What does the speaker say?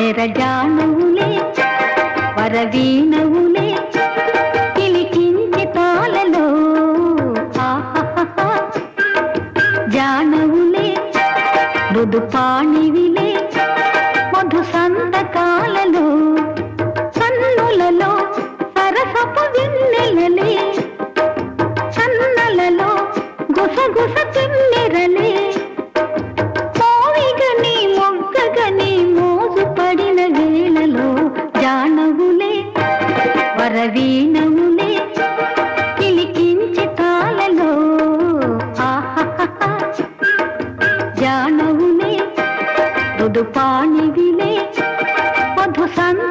నెరజానవులే వరవీనవులే పిలికించి తాళలో ఆహాహా జానవులే మృదుపాణివిలే మధు సంతకాలలో సన్నులలో సరసపు విన్నెలలే సన్నలలో గుసగుస చిన్నెరలే. వరవీణములే కిలికించి తాళలో ఆహాహా జానవులే దుదుపాణివిలే మధు సంతకాలలో